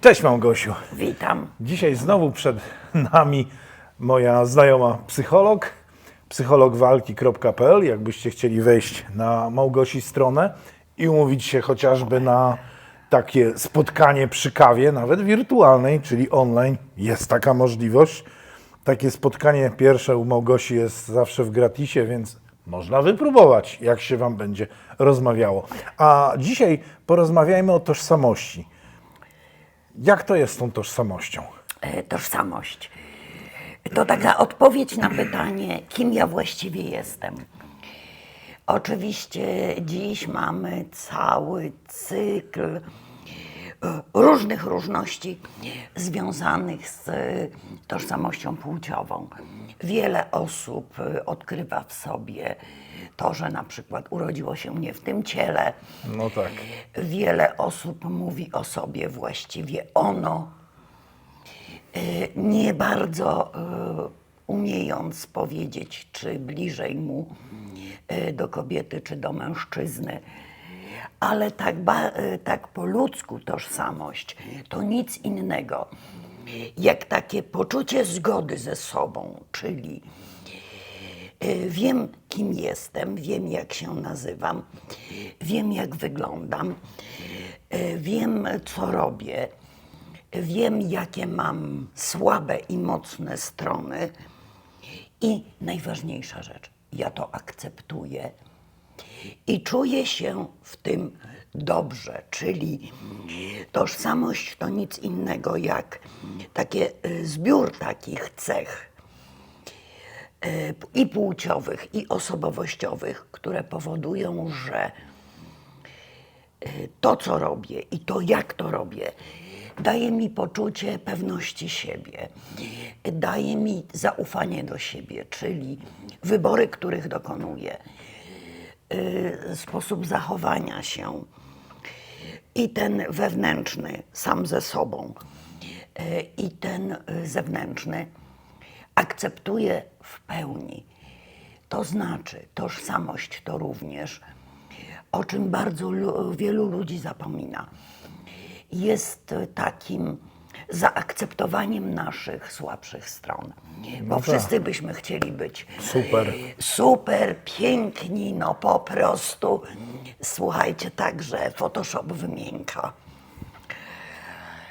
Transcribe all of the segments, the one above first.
Cześć Małgosiu. Witam. Dzisiaj znowu przed nami moja znajoma psycholog, psychologwalki.pl. Jakbyście chcieli wejść na Małgosi stronę i umówić się chociażby na takie spotkanie przy kawie, nawet wirtualnej, czyli online, jest taka możliwość. Takie spotkanie pierwsze u Małgosi jest zawsze w gratisie, więc można wypróbować, jak się Wam będzie rozmawiało. A dzisiaj porozmawiajmy o tożsamości. Jak to jest z tą tożsamością? E, Tożsamość. To taka odpowiedź na pytanie, kim ja właściwie jestem. Oczywiście dziś mamy cały cykl różnych różności związanych z e, tożsamością płciową. Wiele osób e, odkrywa w sobie to, że na przykład urodziło się nie w tym ciele. No tak. Wiele osób mówi o sobie właściwie ono, y, nie bardzo umiejąc powiedzieć, czy bliżej mu do kobiety, czy do mężczyzny. Ale tak, y, tak po ludzku tożsamość to nic innego jak takie poczucie zgody ze sobą, czyli y, wiem, kim jestem, wiem, jak się nazywam, wiem, jak wyglądam, y, wiem, co robię, wiem, jakie mam słabe i mocne strony. I najważniejsza rzecz, ja to akceptuję i czuję się w tym dobrze, czyli tożsamość to nic innego jak takie y, zbiór takich cech y, i płciowych, i osobowościowych, które powodują, że y, to, co robię i to, jak to robię, daje mi poczucie pewności siebie, daje mi zaufanie do siebie, czyli wybory, których dokonuję, sposób zachowania się i ten wewnętrzny, sam ze sobą, y, i ten y, zewnętrzny akceptuję w pełni. To znaczy, tożsamość to również, o czym bardzo lu- wielu ludzi zapomina, jest y, takim zaakceptowaniem naszych słabszych stron. Bo tak. wszyscy byśmy chcieli być Super. super, piękni, no po prostu. Słuchajcie, także Photoshop wymienka.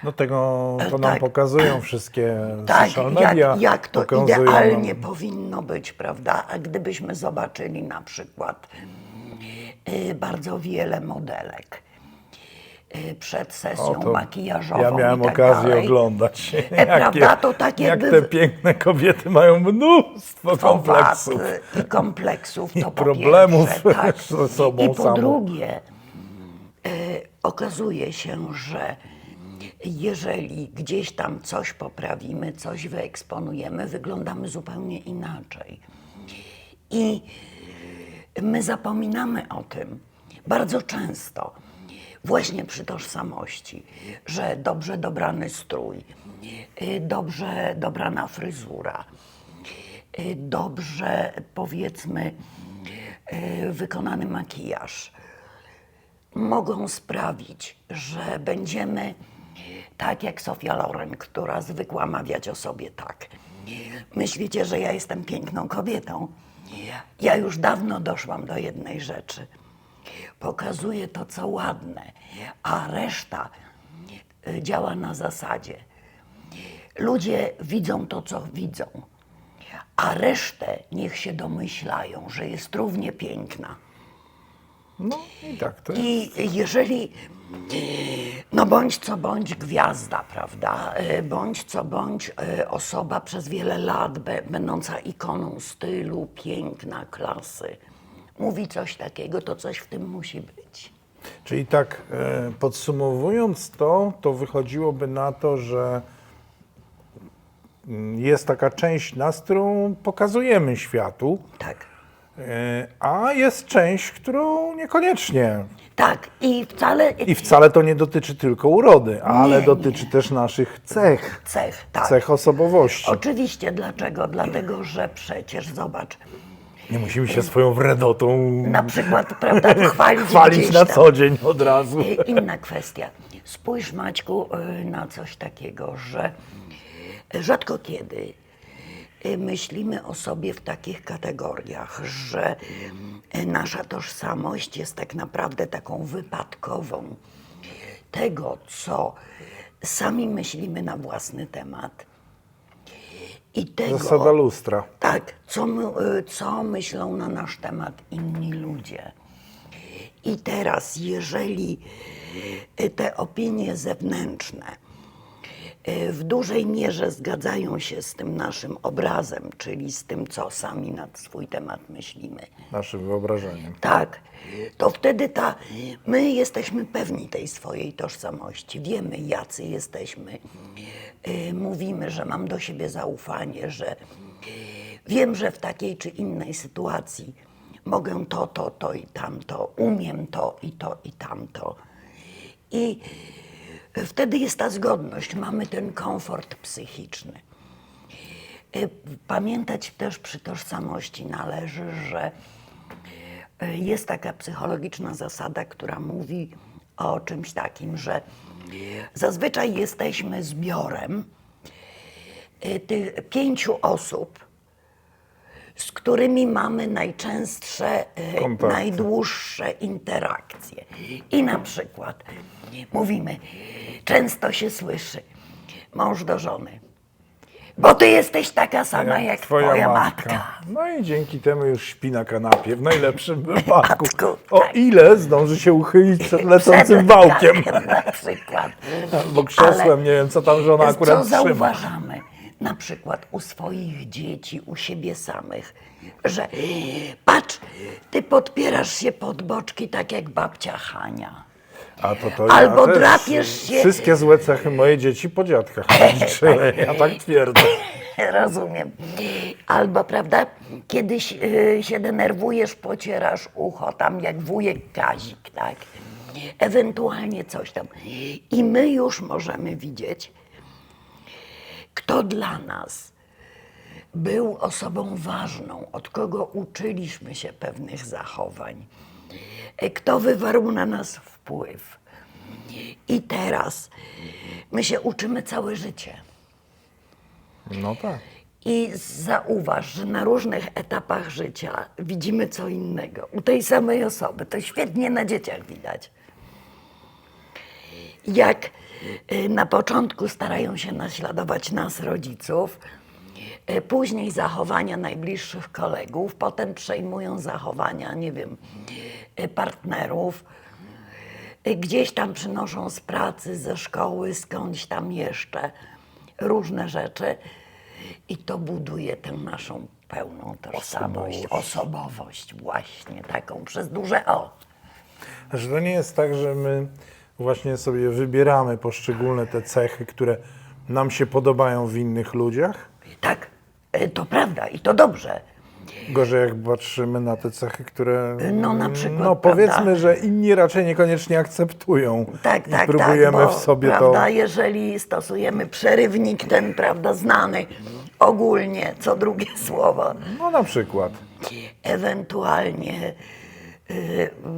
No tego to nam tak. pokazują wszystkie Tak, social media. jak, jak to pokazują idealnie nam- powinno być, prawda? A gdybyśmy zobaczyli na przykład y, bardzo wiele modelek y, przed O, sesją to makijażową Ja miałem tak okazję dalej. oglądać. E, prawda, to takie Jak te piękne kobiety mają mnóstwo kompleksów. Wad i kompleksów. To I problemów pierwsze, tak. ze sobą I po samą. drugie, e, okazuje się, że jeżeli gdzieś tam coś poprawimy, coś wyeksponujemy, wyglądamy zupełnie inaczej. I my zapominamy o tym bardzo często, właśnie przy tożsamości, że dobrze dobrany strój, y, dobrze dobrana fryzura, y, dobrze powiedzmy y, wykonany makijaż mogą sprawić, że będziemy tak jak Sofia Loren, która zwykła mawiać o sobie tak. Myślicie, że ja jestem piękną kobietą? Ja już dawno doszłam do jednej rzeczy. Pokazuję to, co ładne, a reszta y, działa na zasadzie. Ludzie widzą to, co widzą, a resztę niech się domyślają, że jest równie piękna. No i tak to jest. I jeżeli, no bądź co bądź gwiazda, prawda? E, Bądź co bądź e, osoba przez wiele lat będąca ikoną stylu, piękna, klasy, mówi coś takiego, to coś w tym musi być. Czyli tak e, podsumowując to, to wychodziłoby na to, że mm, jest taka część nas, którą pokazujemy światu, Tak. e, a jest część, którą niekoniecznie. Tak, i wcale I wcale to nie dotyczy tylko urody, ale nie. dotyczy też naszych cech, cech, tak. cech osobowości. Oczywiście, dlaczego? Dlatego, że przecież zobacz, Nie musimy się swoją wredotą Na przykład, prawda, chwalić, chwalić gdzieś na tam. co dzień od razu. I Inna kwestia. Spójrz Maćku y, na coś takiego, że rzadko kiedy y, myślimy o sobie w takich kategoriach, że y, nasza tożsamość jest tak naprawdę taką wypadkową tego, co sami myślimy na własny temat. I tego, Zasada lustra. tak, co, my, y, co myślą na nasz temat inni ludzie. I teraz, jeżeli y, te opinie zewnętrzne w dużej mierze zgadzają się z tym naszym obrazem, czyli z tym, co sami na swój temat myślimy, Naszym wyobrażeniem. tak, to wtedy ta, my jesteśmy pewni tej swojej tożsamości, wiemy jacy jesteśmy, Y, mówimy, że mam do siebie zaufanie, że wiem, że w takiej czy innej sytuacji mogę to, to, to i tamto, umiem to i to i tamto. I wtedy jest ta zgodność, mamy ten komfort psychiczny. Y, Pamiętać też przy tożsamości należy, że y, jest taka psychologiczna zasada, która mówi o czymś takim, że zazwyczaj jesteśmy zbiorem y, tych pięciu osób, z którymi mamy najczęstsze, y, Kontakty. najdłuższe interakcje. I na przykład mówimy, często się słyszy, mąż do żony, bo ty jesteś taka sama jak twoja, matka. No i dzięki temu już śpi na kanapie, w najlepszym wypadku. O tak. ile zdąży się uchylić przed lecącym wałkiem. Na przykład. Albo krzesłem, Ale nie wiem, co tam żona Co akurat trzyma. zauważamy? Na przykład u swoich dzieci, u siebie samych, że patrz, ty podpierasz się pod boczki tak jak babcia Hania. A to to Albo ja drapiesz się- Wszystkie złe cechy moje dzieci po dziadkach ja tak twierdzę. Rozumiem. Albo, prawda, kiedyś y, się denerwujesz, pocierasz ucho, tam jak wujek Kazik, tak? Ewentualnie coś tam. I my już możemy widzieć, kto dla nas był osobą ważną, od kogo uczyliśmy się pewnych zachowań, e, kto wywarł na nas wpływ. I teraz my się uczymy całe życie. No tak. I zauważ, że na różnych etapach życia widzimy co innego. U tej samej osoby. To świetnie na dzieciach widać. Jak na początku starają się naśladować nas, rodziców, y, później zachowania najbliższych kolegów, potem przejmują zachowania, nie wiem, y, partnerów, y, gdzieś tam przynoszą z pracy, ze szkoły, skądś tam jeszcze różne rzeczy. I to buduje tę naszą pełną tożsamość, osobowość, właśnie taką przez duże O. Że to nie jest tak, że my właśnie sobie wybieramy poszczególne te cechy, które nam się podobają w innych ludziach. Tak, y, to prawda i to dobrze. Gorzej jak patrzymy na te cechy, które No, na przykład, no powiedzmy, prawda? że inni raczej niekoniecznie akceptują. Tak, I tak, próbujemy tak, bo, w sobie prawda, to. jeżeli stosujemy przerywnik ten, prawda, znany ogólnie, co drugie słowo, No na przykład. ewentualnie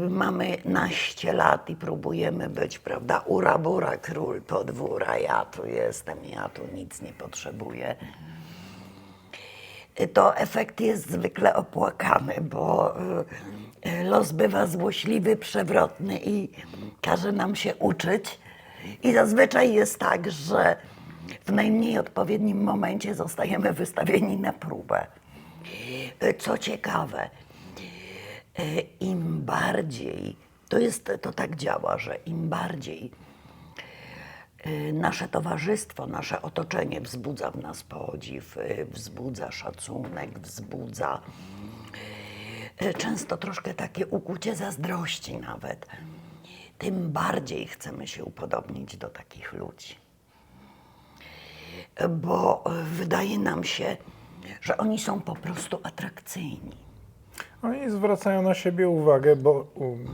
mamy naście lat i próbujemy być, prawda, ura bura, król podwóra, ja tu jestem, ja tu nic nie potrzebuję. Y, To efekt jest zwykle opłakany, bo y, y, los bywa złośliwy, przewrotny i każe nam się uczyć. I zazwyczaj jest tak, że w najmniej odpowiednim momencie zostajemy wystawieni na próbę. Y, Co ciekawe, im bardziej, to jest, to tak działa, że im bardziej e, nasze towarzystwo, nasze otoczenie wzbudza w nas podziw, e, wzbudza szacunek, wzbudza e, często troszkę takie ukucie zazdrości nawet, tym bardziej chcemy się upodobnić do takich ludzi. E, Bo e, wydaje nam się, że oni są po prostu atrakcyjni. Oni zwracają na siebie uwagę, bo um,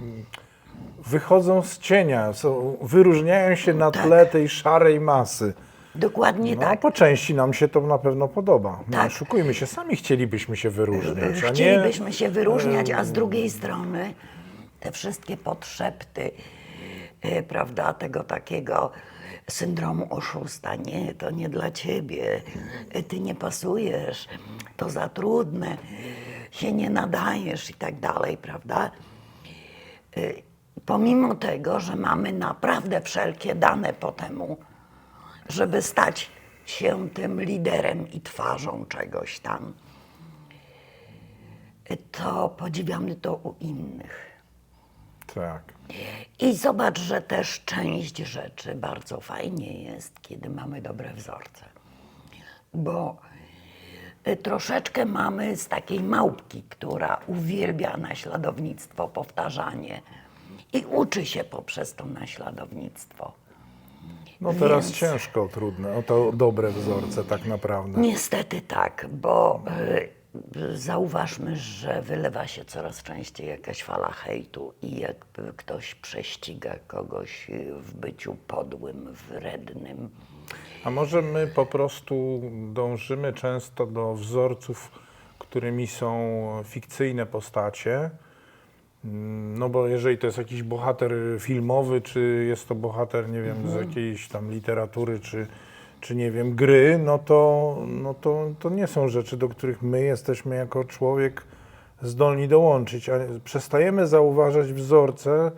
wychodzą z cienia, są, wyróżniają się na Tak. tle tej szarej masy. Dokładnie No, tak. po części nam się to na pewno podoba. Nie Tak. oszukujmy się, sami chcielibyśmy się wyróżniać, a nie... Chcielibyśmy się wyróżniać, a z drugiej strony te wszystkie podszepty, e, prawda, tego takiego syndromu oszusta. Nie, to nie dla ciebie, e, ty nie pasujesz, to za trudne, się nie nadajesz i tak dalej, prawda? E, Pomimo tego, że mamy naprawdę wszelkie dane po temu, żeby stać się tym liderem i twarzą czegoś tam to podziwiamy to u innych. Tak. I zobacz, że też część rzeczy bardzo fajnie jest, kiedy mamy dobre wzorce. Bo y, troszeczkę mamy z takiej małpki, która uwielbia naśladownictwo, powtarzanie i uczy się poprzez to naśladownictwo. No teraz Więc- ciężko trudne, o to dobre wzorce tak naprawdę. Niestety tak, bo y, zauważmy, że wylewa się coraz częściej jakaś fala hejtu i jakby ktoś prześciga kogoś y, w byciu podłym, wrednym. A może my po prostu dążymy często do wzorców, którymi są fikcyjne postacie? Mm, No bo jeżeli to jest jakiś bohater filmowy, czy jest to bohater, nie wiem, z jakiejś tam literatury, czy, czy nie wiem, gry, no to, no to, to nie są rzeczy, do których my jesteśmy jako człowiek zdolni dołączyć, a przestajemy zauważać wzorce,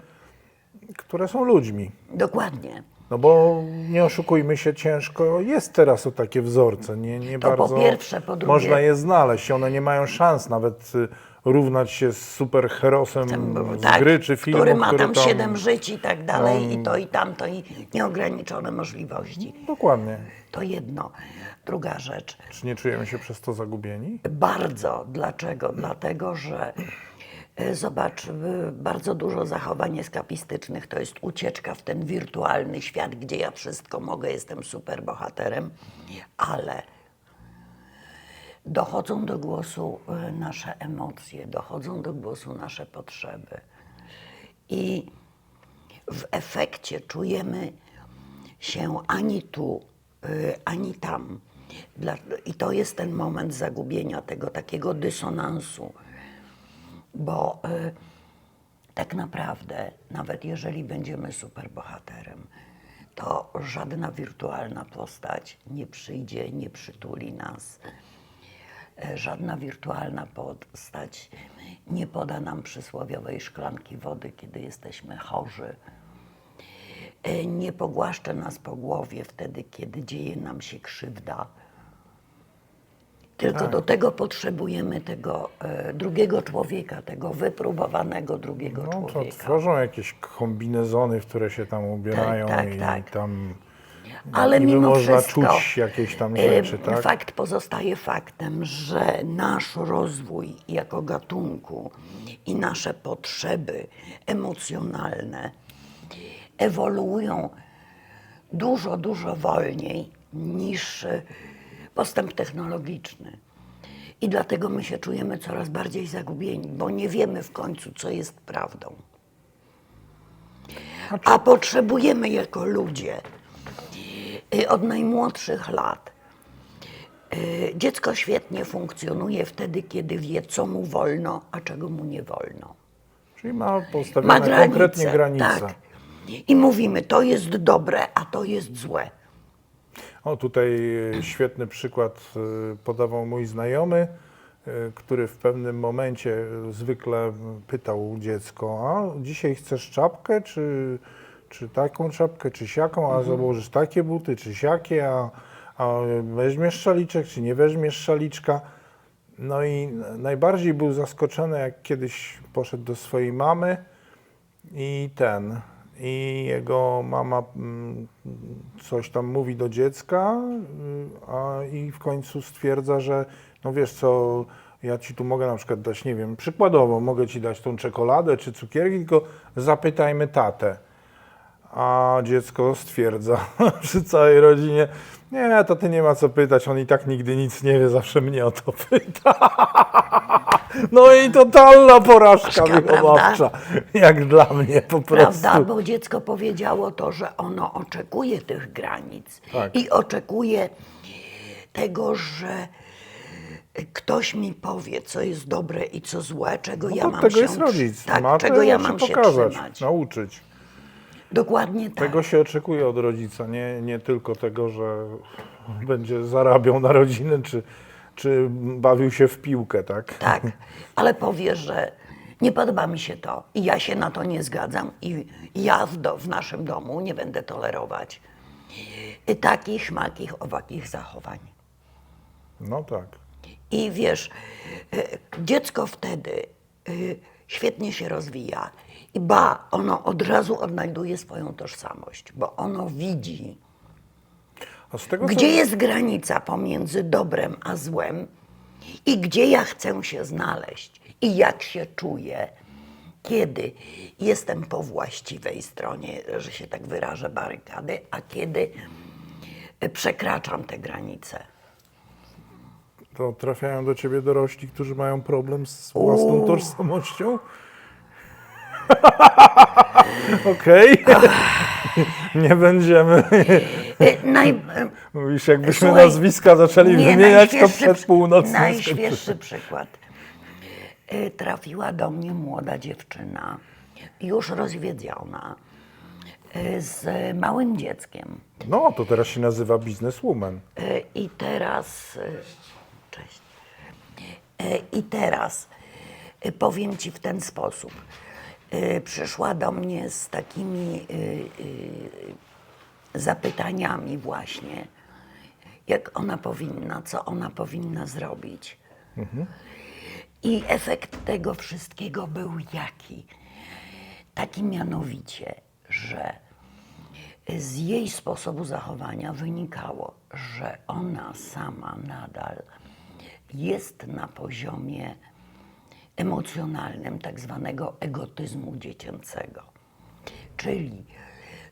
które są ludźmi. Dokładnie. No bo nie oszukujmy się, ciężko jest teraz o takie wzorce. Nie, nie To po bardzo pierwsze, po drugie- można je znaleźć. One nie mają szans nawet y, równać się z superherosem z tak, gry czy filmu, który ma tam siedem żyć i tak dalej, i to i tamto, i nieograniczone możliwości. Dokładnie. To jedno. Druga rzecz. Czy nie czujemy się przez to zagubieni? Bardzo. Dlaczego? Dlatego, że zobacz, e, bardzo dużo zachowań eskapistycznych to jest ucieczka w ten wirtualny świat, gdzie ja wszystko mogę, jestem superbohaterem, ale dochodzą do głosu e, nasze emocje, dochodzą do głosu nasze potrzeby. I w efekcie czujemy się ani tu, y, ani tam. I to jest ten moment zagubienia, tego takiego dysonansu, bo y, tak naprawdę, nawet jeżeli będziemy superbohaterem, to żadna wirtualna postać nie przyjdzie, nie przytuli nas. E, Żadna wirtualna postać nie poda nam przysłowiowej szklanki wody, kiedy jesteśmy chorzy. E, Nie pogłaszcze nas po głowie wtedy, kiedy dzieje nam się krzywda. Tylko do tego potrzebujemy tego e, drugiego człowieka, tego wypróbowanego drugiego No to człowieka. tworzą jakieś kombinezony, w które się tam ubierają tak, i tak. tam Ale niby mimo można wszystko, czuć jakieś tam e, rzeczy, tak? Fakt pozostaje faktem, że nasz rozwój jako gatunku i nasze potrzeby emocjonalne ewoluują dużo, dużo wolniej niż e, postęp technologiczny. I dlatego my się czujemy coraz bardziej zagubieni, bo nie wiemy w końcu, co jest prawdą. A potrzebujemy jako ludzie y, od najmłodszych lat. y, Dziecko świetnie funkcjonuje wtedy, kiedy wie, co mu wolno, a czego mu nie wolno. Czyli ma postawione Ma granice. konkretnie granice. Tak. I mówimy, to jest dobre, a to jest złe. O, tutaj e, świetny przykład e, podawał mój znajomy, e, który w pewnym momencie zwykle pytał dziecko, a dzisiaj chcesz czapkę, czy, czy taką czapkę, czy siaką, a założysz takie buty, czy siakie, a, a weźmiesz szaliczek, czy nie weźmiesz szaliczka. No i najbardziej był zaskoczony, jak kiedyś poszedł do swojej mamy i ten, i jego mama mm, coś tam mówi do dziecka, y, a i w końcu stwierdza, że no wiesz co, ja ci tu mogę na przykład dać, nie wiem, przykładowo mogę ci dać tą czekoladę czy cukierki, tylko zapytajmy tatę. A dziecko stwierdza przy całej rodzinie, nie, to ty nie ma co pytać, on i tak nigdy nic nie wie, zawsze mnie o to pyta. No i totalna porażka Porażka, wychowawcza, jak dla mnie po prostu. Prawda? Bo dziecko powiedziało to, że ono oczekuje tych granic Tak. i oczekuje tego, że ktoś mi powie, co jest dobre i co złe, czego ja No to mam tego się jest rodzic, tak, ma czego ja mam się pokazać, trzymać. nauczyć. Dokładnie tak. Tego się oczekuje od rodzica, nie, nie tylko tego, że będzie zarabiał na rodzinę, czy, czy bawił się w piłkę, tak? Tak, ale powie, że nie podoba mi się to i ja się na to nie zgadzam i ja w, do, w naszym domu nie będę tolerować i takich, makich, owakich zachowań. No tak. I wiesz, y, dziecko wtedy y, świetnie się rozwija i ba, ono od razu odnajduje swoją tożsamość, bo ono widzi, A z tego, gdzie jest granica pomiędzy dobrem a złem i gdzie ja chcę się znaleźć i jak się czuję, kiedy jestem po właściwej stronie, że się tak wyrażę, barykady, a kiedy y, przekraczam te granice. to trafiają do ciebie dorośli, którzy mają problem z własną Uuu. tożsamością? Okej. Nie będziemy. Y, Naj, Mówisz, jakbyśmy Słuchaj, nazwiska zaczęli nie, wymieniać, to przed północą. Najświeższy przykład. Y, Trafiła do mnie młoda dziewczyna, już rozwiedziona, y, z małym dzieckiem. No, to teraz się nazywa bizneswoman. I teraz. Cześć. I teraz powiem Ci w ten sposób. Y, Przyszła do mnie z takimi y, y, zapytaniami, właśnie, jak ona powinna, co ona powinna zrobić. I efekt tego wszystkiego był jaki? Taki mianowicie, że z jej sposobu zachowania wynikało, że ona sama nadal jest na poziomie emocjonalnym tak zwanego egotyzmu dziecięcego. Czyli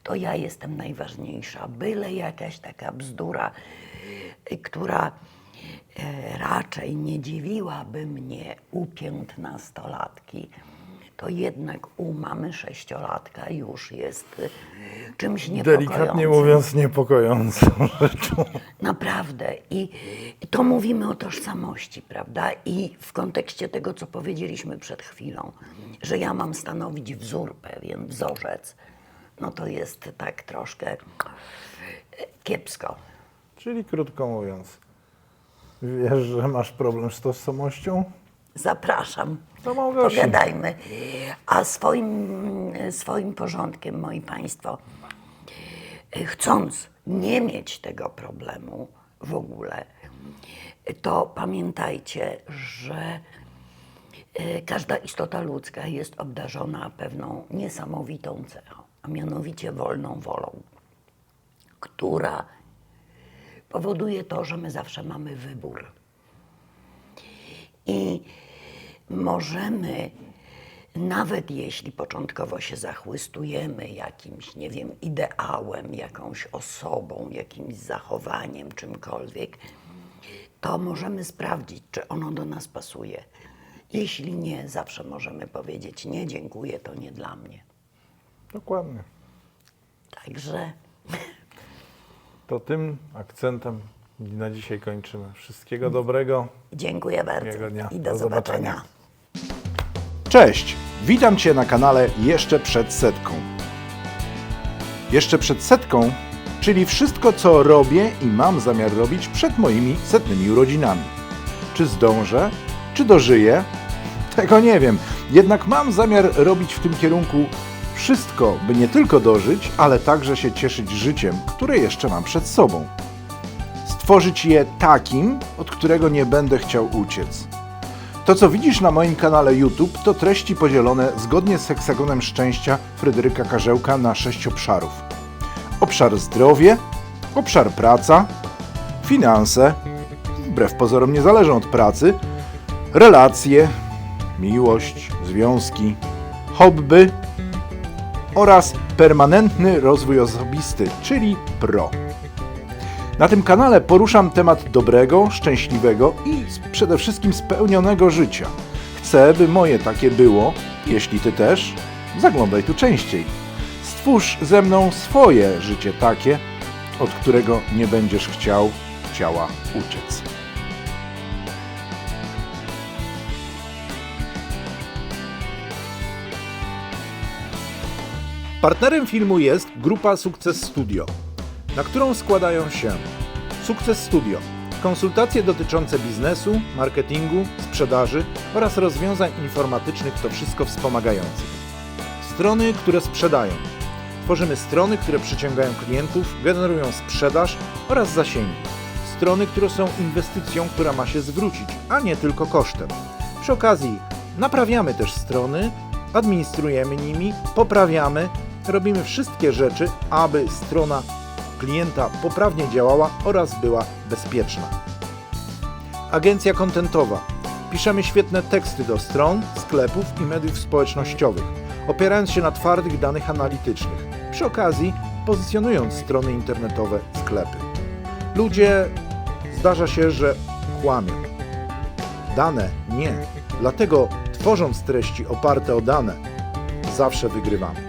to ja jestem najważniejsza, byle jakaś taka bzdura, y, która e, raczej nie dziwiłaby mnie u piętnastolatki, to jednak u mamy sześciolatka już jest y, czymś niepokojącym. Delikatnie mówiąc, niepokojącą rzeczą. Naprawdę. I, to mówimy o tożsamości, prawda? I w kontekście tego, co powiedzieliśmy przed chwilą, że ja mam stanowić wzór pewien, wzorzec, no to jest tak troszkę e, kiepsko. Czyli krótko mówiąc, wiesz, że masz problem z tożsamością? Zapraszam. To. Pogadajmy. A swoim, swoim porządkiem, moi Państwo, chcąc nie mieć tego problemu w ogóle, to pamiętajcie, że e, każda istota ludzka jest obdarzona pewną niesamowitą cechą, a mianowicie wolną wolą, która powoduje to, że my zawsze mamy wybór. I możemy, nawet jeśli początkowo się zachłystujemy jakimś, nie wiem, ideałem, jakąś osobą, jakimś zachowaniem, czymkolwiek, to możemy sprawdzić, czy ono do nas pasuje. Jeśli nie, zawsze możemy powiedzieć: Nie, dziękuję, to nie dla mnie. Dokładnie. Także To tym akcentem na dzisiaj kończymy. Wszystkiego dobrego. dziękuję bardzo i do, Do zobaczenia. zobaczenia. Cześć! Witam Cię na kanale Jeszcze przed setką. Jeszcze przed setką, czyli wszystko, co robię i mam zamiar robić przed moimi setnymi urodzinami. Czy zdążę? Czy dożyję? Tego nie wiem. Jednak mam zamiar robić w tym kierunku wszystko, by nie tylko dożyć, ale także się cieszyć życiem, które jeszcze mam przed sobą. Stworzyć je takim, od którego nie będę chciał uciec. To, co widzisz na moim kanale YouTube, to treści podzielone zgodnie z heksagonem szczęścia Fryderyka Karzełka na sześć obszarów. Obszar zdrowie, obszar praca, finanse, wbrew pozorom nie zależą od pracy, relacje, miłość, związki, hobby oraz permanentny rozwój osobisty, czyli PRO. Na tym kanale poruszam temat dobrego, szczęśliwego i przede wszystkim spełnionego życia. Chcę, by moje takie było. Jeśli ty też, zaglądaj tu częściej. Stwórz ze mną swoje życie takie, od którego nie będziesz chciał, chciała uciec. Partnerem filmu jest grupa Sukces Studio, na którą składają się Sukces Studio, konsultacje dotyczące biznesu, marketingu, sprzedaży oraz rozwiązań informatycznych, to wszystko wspomagających. Strony, które sprzedają. Tworzymy strony, które przyciągają klientów, generują sprzedaż oraz zasięgi. Strony, które są inwestycją, która ma się zwrócić, a nie tylko kosztem. Przy okazji naprawiamy też strony, administrujemy nimi, poprawiamy, robimy wszystkie rzeczy, aby strona klienta poprawnie działała oraz była bezpieczna. Agencja kontentowa. Piszemy świetne teksty do stron, sklepów i mediów społecznościowych, opierając się na twardych danych analitycznych. Przy okazji pozycjonując strony internetowe, sklepy. Ludzie zdarza się, że kłamią. Dane nie. Dlatego tworząc treści oparte o dane, zawsze wygrywamy.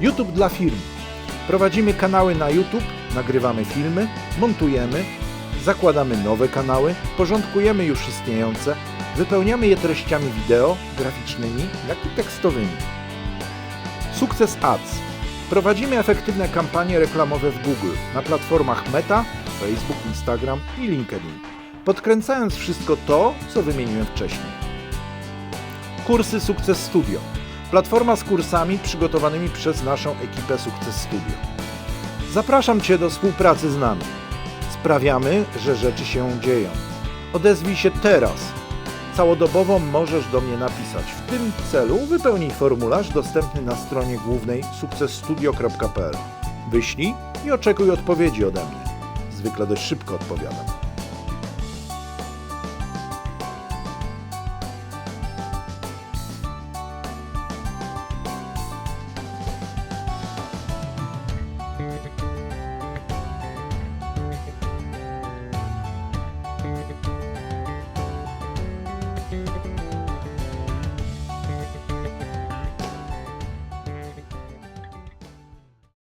YouTube dla firm. Prowadzimy kanały na YouTube, nagrywamy filmy, montujemy, zakładamy nowe kanały, porządkujemy już istniejące, wypełniamy je treściami wideo, graficznymi, jak i tekstowymi. Sukces Ads. Prowadzimy efektywne kampanie reklamowe w Google na platformach Meta, Facebook, Instagram i LinkedIn, podkręcając wszystko to, co wymieniłem wcześniej. Kursy Sukces Studio. Platforma z kursami przygotowanymi przez naszą ekipę Sukces Studio. Zapraszam Cię do współpracy z nami. Sprawiamy, że rzeczy się dzieją. Odezwij się teraz. Całodobowo możesz do mnie napisać. W tym celu wypełnij formularz dostępny na stronie głównej sukcesstudio.pl. Wyślij i oczekuj odpowiedzi ode mnie. Zwykle dość szybko odpowiadam.